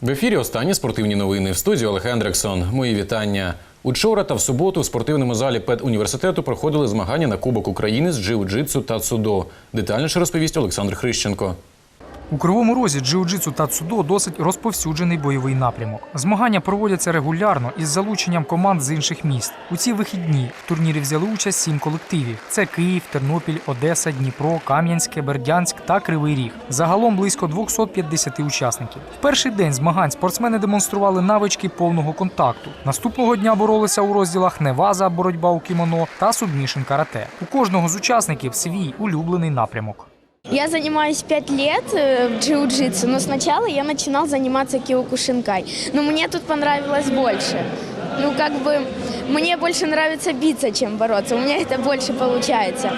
В ефірі останні спортивні новини в студії Олег Ендрексон. Мої вітання. Учора та в суботу в спортивному залі педуніверситету проходили змагання на Кубок України з джиу-джитсу та цудо. Детальніше розповість Олександр Хрищенко. У Кривому Розі джиу-джитсу та цудо досить розповсюджений бойовий напрямок. Змагання проводяться регулярно із залученням команд з інших міст. У ці вихідні в турнірі взяли участь сім колективів: це Київ, Тернопіль, Одеса, Дніпро, Кам'янське, Бердянськ та Кривий Ріг. Загалом близько 250 учасників. В перший день змагань спортсмени демонстрували навички повного контакту. Наступного дня боролися у розділах Неваза, боротьба у кімоно та субмішн карате. У кожного з учасників свій улюблений напрямок. Я занимаюсь пять лет э, в джиу-джитсу, но сначала я начинал заниматься киокушинкай. Но мне тут понравилось больше. Ну, как бы, мне больше нравится биться, чем бороться. У меня это больше получается.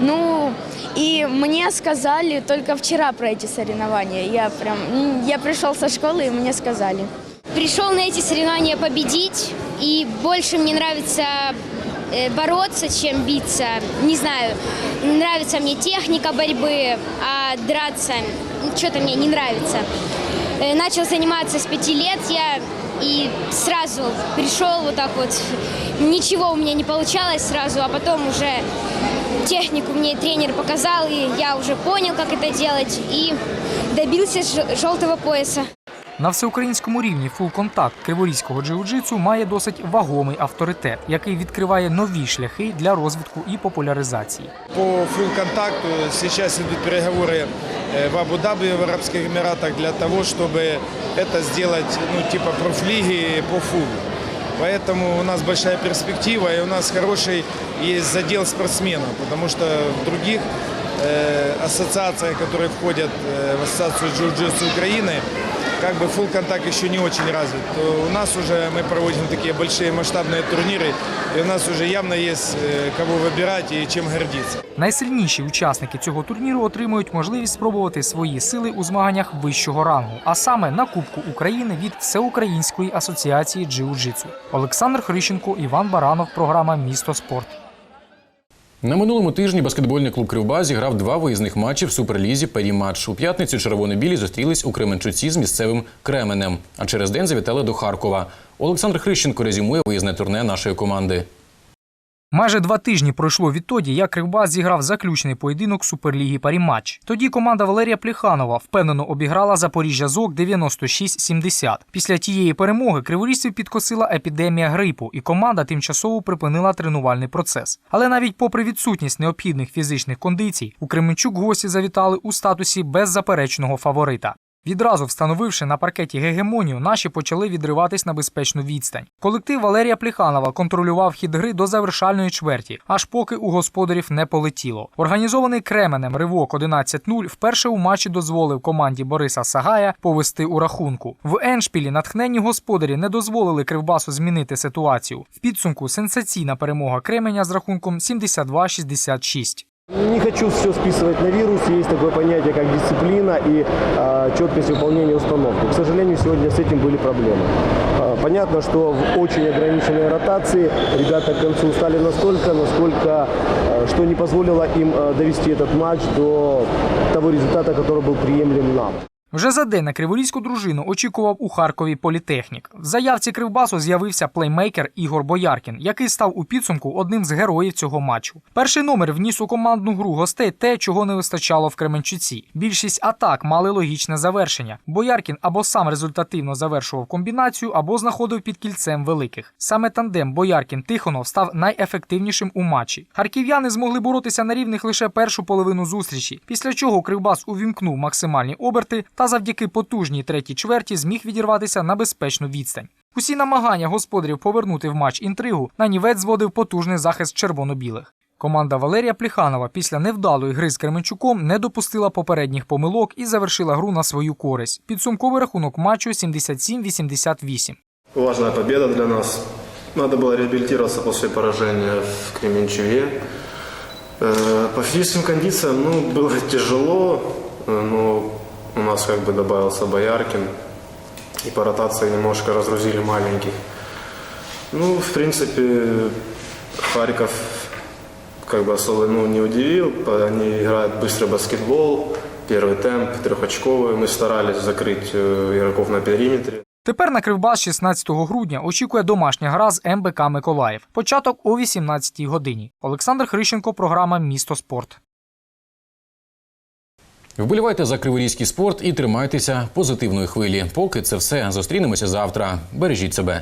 Ну, и мне сказали только вчера про эти соревнования. Я прям, м, я пришел со школы, и мне сказали. Пришел на эти соревнования победить, и больше мне нравится э, бороться, чем биться. Не знаю, нравится мне техника борьбы, а драться что-то мне не нравится. Э, Начал заниматься с пяти лет я и сразу пришел вот так вот. Ничего у меня не получалось сразу, а потом уже технику мне тренер показал, и я уже понял, как это делать, и добился желтого пояса. На всеукраїнському рівні фул-контакт криворізького джиу-джитсу має досить вагомий авторитет, який відкриває нові шляхи для розвитку і популяризації. По фулл-контакту сейчас идут переговоры э, в Абу-Даби, в Арабских Эмиратах, для того, чтобы это сделать, ну, типа профлиги по фулу. Поэтому у нас большая перспектива, и у нас хороший есть задел спортсменов, потому что в других э, ассоциациях, которые входят э, в ассоциацию джиу-джитсу Украины, как бы фулл контакт еще не очень развит. То у нас уже мы проводим такие большие масштабные турниры, и у нас уже явно есть э, кого выбирать и чем гордиться. Найсильніші учасники цього турніру отримують можливість спробувати свої сили у змаганнях вищого рангу, а саме на Кубку України від Всеукраїнської асоціації джиу-джитсу. Олександр Хрищенко, Іван Баранов, програма Місто спорт. На минулому тижні баскетбольний клуб Кривба зіграв два виїзних матчі в суперлізі Періматч. У п'ятницю червоно-білі зустрілись у Кременчуці з місцевим Кременем, а через день завітали до Харкова. Олександр Хрищенко резюмує виїзне турне нашої команди. Майже два тижні пройшло відтоді, як Кривбас зіграв заключний поєдинок Суперліги Паріматч. Тоді команда Валерія Пліханова впевнено обіграла Запоріжжя ЗОК 96-70. Після тієї перемоги криворізців підкосила епідемія грипу, і команда тимчасово припинила тренувальний процес. Але навіть попри відсутність необхідних фізичних кондицій, у Кременчук гості завітали у статусі беззаперечного фаворита. Відразу встановивши на паркеті гегемонію, наші почали відриватись на безпечну відстань. Колектив Валерія Пліханова контролював хід гри до завершальної чверті, аж поки у господарів не полетіло. Організований Кременем ривок 11-0 вперше у матчі дозволив команді Бориса Сагая повести у рахунку. В Еншпілі натхненні господарі не дозволили Кривбасу змінити ситуацію. В підсумку сенсаційна перемога Кременя з рахунком 72-66. Не хочу все списывать на вирус. Есть такое понятие, как дисциплина и э, четкость выполнения установки. К сожалению, сегодня с этим были проблемы. Э, понятно, что в очень ограниченной ротации ребята к концу устали настолько, насколько, э, что не позволило им э, довести этот матч до того результата, который был приемлем нам. Вже за день на криворізьку дружину очікував у Харкові політехнік. В заявці Кривбасу з'явився плеймейкер Ігор Бояркін, який став у підсумку одним з героїв цього матчу. Перший номер вніс у командну гру гостей те, чого не вистачало в Кременчуці. Більшість атак мали логічне завершення. Бояркін або сам результативно завершував комбінацію, або знаходив під кільцем великих. Саме тандем Бояркін Тихонов став найефективнішим у матчі. Харків'яни змогли боротися на рівних лише першу половину зустрічі, після чого Кривбас увімкнув максимальні оберти та завдяки потужній третій чверті зміг відірватися на безпечну відстань. Усі намагання господарів повернути в матч інтригу на нівець зводив потужний захист червоно-білих. Команда Валерія Пліханова після невдалої гри з Кременчуком не допустила попередніх помилок і завершила гру на свою користь. Підсумковий рахунок матчу 77-88. Важная победа для нас. Надо было реабилитироваться после поражения в Кременчуге. Э, По физическим кондициям ну, было тяжело, э, но у нас как бы добавился Бояркин. И по ротации немножко разгрузили маленьких. Ну, в принципе, Харьков как бы особо ну, не удивил. Они играют быстрый баскетбол, первый темп, трехочковый. Мы старались закрыть э, игроков на периметре. Тепер на Кривбас 16 грудня очікує домашня гра з МБК Миколаїв. Початок о 18 годині. Олександр Хрищенко, програма Місто спорт. Вболівайте за криворізький спорт і тримайтеся позитивної хвилі. Поки це все. Зустрінемося завтра. Бережіть себе.